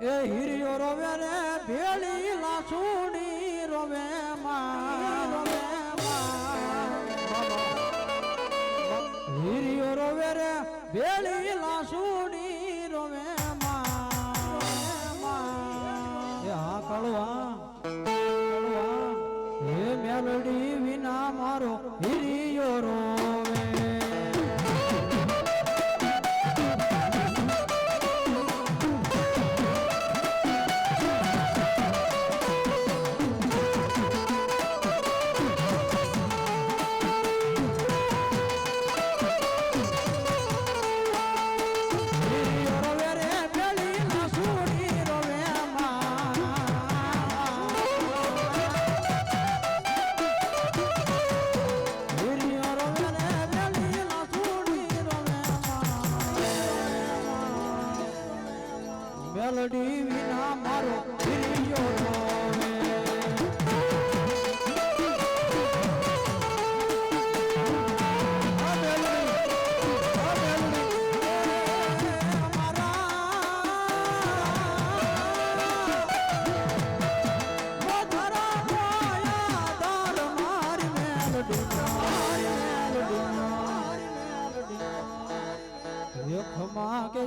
એ હિરિયો રોવે રે ભેળી લાસુડી રોવે માં. રોવે માં હિરિયો રોવે રે ભેળી લાસુડી રોવે માં. એ હા, કળવા. હે મેલડી વિના મારો હિરિયો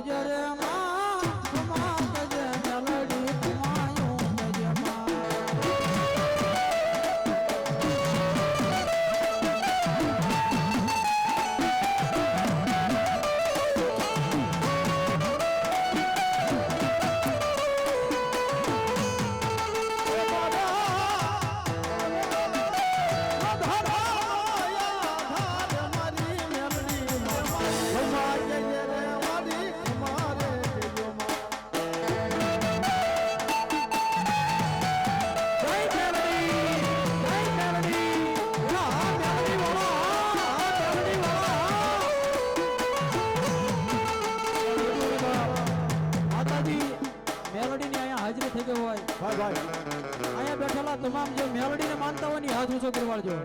Yeah. હોય અહીંયા બેઠેલા તમામ જે મેલડીને માનતા હોય ને હાથ ઊંચો કરવાડજો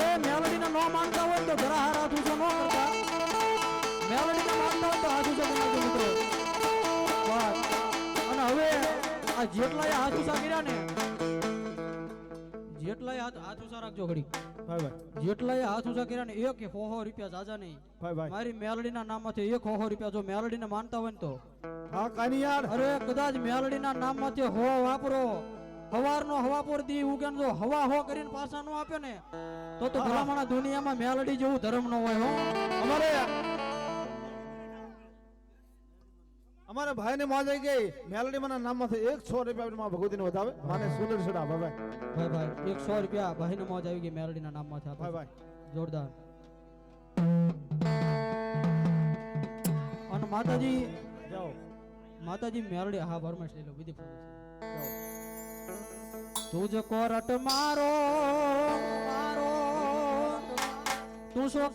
એ મેલડીને ન માનતા હોય તો જરા હાર હાથ ઊંચો ન કરતા. મેલડીને માનતા હોય તો હાથ ઊંચો કરવાડજો મિત્રો. અને હવે આ જેટલા હાથ ઊંચા કર્યા ને જેટલાય હાથ હાથ ઊંચા રાખજો ઘડી. જેટલાય હાથ ઊંચા કર્યા ને એક હો હો રૂપિયા જાજા નહીં. મારી મેલડીના નામમાંથી એક હો હો રૂપિયા જો મેલડીને માનતા હોય ને તો. હા કાની યાર. અરે કદાચ મેલડીના નામમાંથી હો વાપરો. હવારનો હવાપોર દી ઉગન જો હવા હો કરીને પાછા નો આપે ને તો તો ભલામણા દુનિયામાં મેલડી જેવું ધર્મ ન હોય હો. અમારે અમારે ભાઈ ને મોજ આવી ગઈ. મેલડી માના નામમાંથી એક સો રૂપિયા માં ભગવતી ને વધાવે. માને સુંદર સુડા ભાઈ ભાઈ. ભાઈ એકસો રૂપિયા ભાઈને મોજ આવી ગઈ મેલડીના નામમાંથી ભાઈ ભાઈ. જોરદાર. અને માતાજી જાઓ. માતાજી મેલડી હા ભરમેશ લઈ લો વિધિ જાઓ. તુજ કોરટ મારો મારો તું સો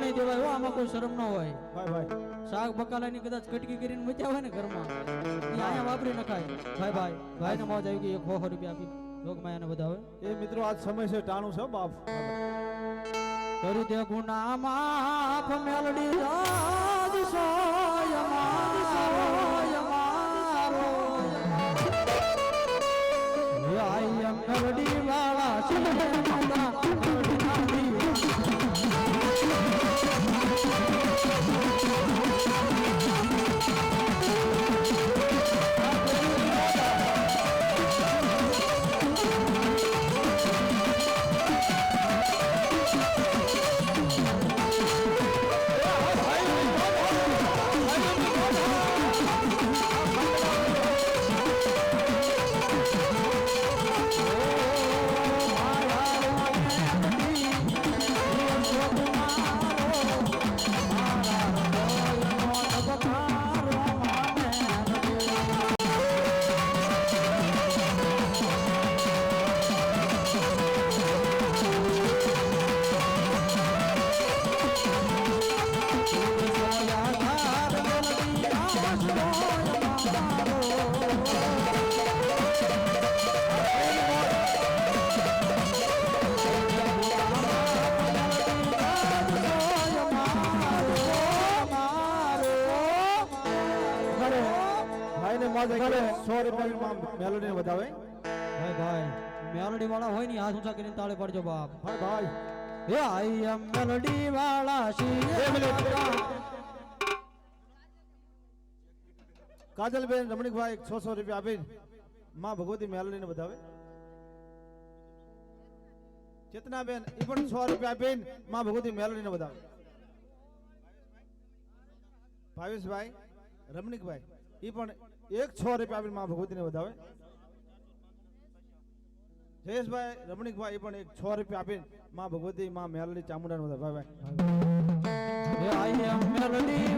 નહીં દેવાય હો આમાં કોઈ શરમ ન હોય ભાઈ ભાઈ શાક બકાલાની કદાચ કટકી કરીને મૂક્યા હોય ને ઘરમાં અહીંયા વાપરી નખાય ભાઈ ભાઈ ભાઈને મોજ આવી ગઈ એક હો રૂપિયા આપી લોકમાયાને વધાવે એ મિત્રો આજ સમય છે ટાણું છે બાપ કરી દે ગુના માફ મેલડી રાજ આઈ મેલડી વાળા છે મોજ કે સો રૂપિયા મેલોડી વધાવે. ભાઈ ભાઈ મેલોડી વાળા હોય ને હાથ ઊંચા કરીને તાળે પડજો બાપ. ભાઈ ભાઈ. હે આઈ એમ મેલોડી વાળા. કાજલબેન રમણીકભાઈ છસો રૂપિયા આપી માં ભગવતી મેલડીને વધાવે. ચેતનાબેન એ પણ સો રૂપિયા આપીને માં ભગવતી મેલડીને વધાવે. ભાવેશભાઈ રમણીકભાઈ એ પણ એક છ રૂપિયા આપીને માં ભગવતીને વધાવે. જયેશભાઈ, રમણીકભાઈ પણ એક છ રૂપિયા આપીને માં ભગવતી, માં મેલડી, ચામુંડાને વધાવે. ભાઈ ભાઈ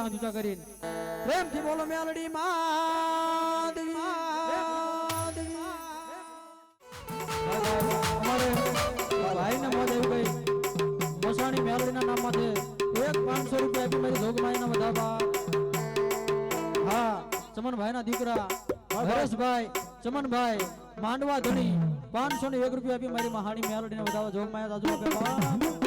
હાથ ઊંચા કરીને. પ્રેમથી બોલો મેલડી અમારે ભાઈને મોજ આવી ગઈ. મસાણી મેલડીના નામમાંથી એક પાંચસો રૂપિયા આપી મારી જોગમાઈના વધાવા હા, ચમનભાઈના દીકરા, હરેશભાઈ, ચમનભાઈ, માંડવા ધણી પાંચસો ને એક રૂપિયા આપી મારી મહાણી મેલડીને વધાવા જોગમાયા દાદુ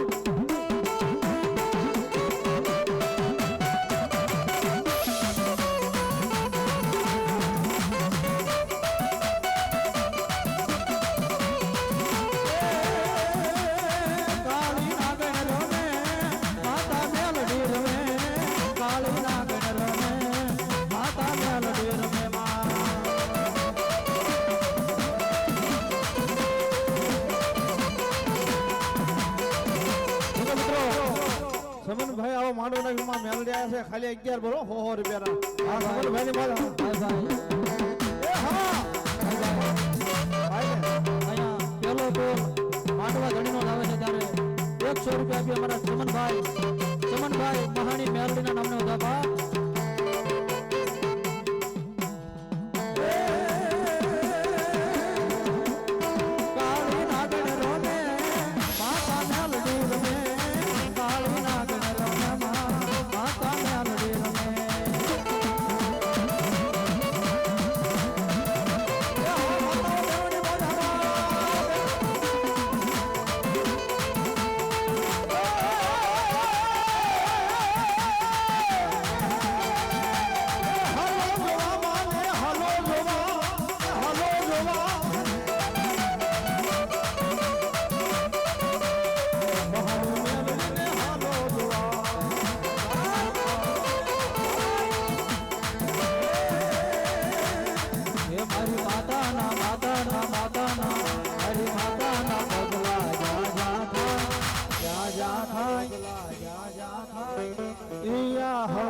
સમનભાઈ આવો માંડો નાખીમાં મેલડી આવ્યા છે ખાલી અગિયાર બોલો. હો હો રૂપિયા હા સમનભાઈની મોજ હા. ભાઈ ભાઈ એ હા. ભાઈ ભાઈ ભાઈ અહીંયા પેલો તો ધણીનો જ આવે છે ત્યારે. એકસો રૂપિયા આપી અમારા ચમનભાઈ. ચમનભાઈ મહાણી મેલડીના નામને વધાવા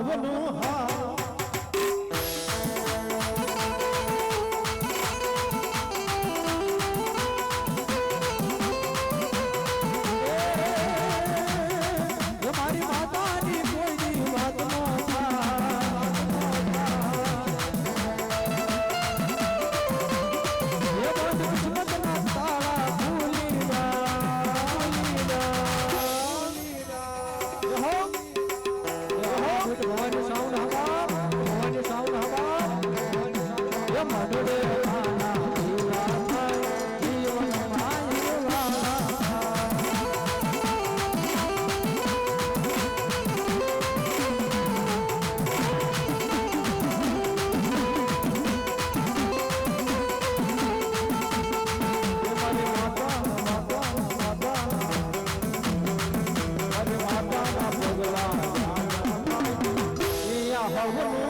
হলো Oh,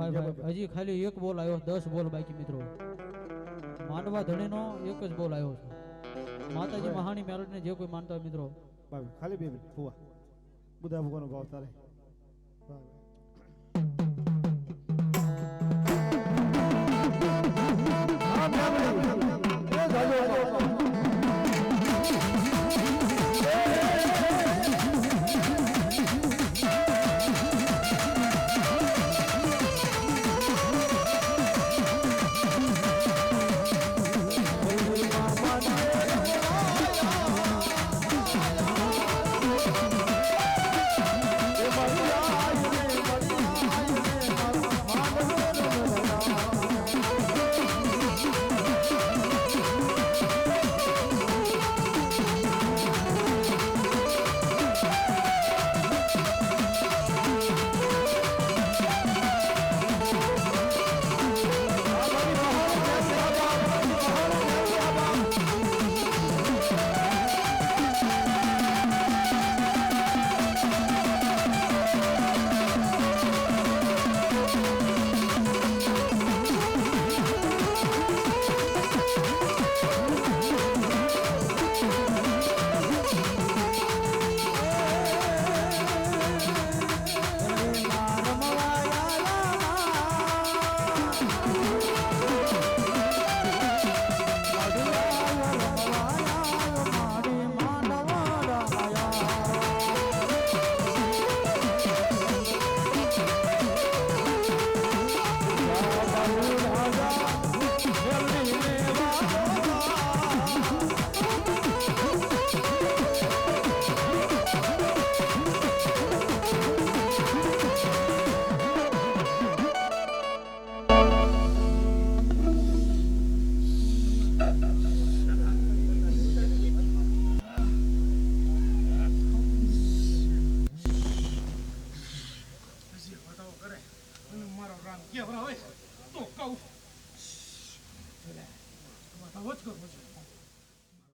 ભાઈ ભાઈ હજી ખાલી એક બોલ આવ્યો દસ બોલ બાકી મિત્રો. માંડવા ધણીનો એક જ બોલ આવ્યો છે. માતાજી મહાણી મેલોડીને જે કોઈ માનતા હોય મિત્રો. ભાઈ ખાલી બે મિનિટ ફુવા. બધા ભગવાનનો ભાવ તારે. ભાઈ. એ જાજો હતો.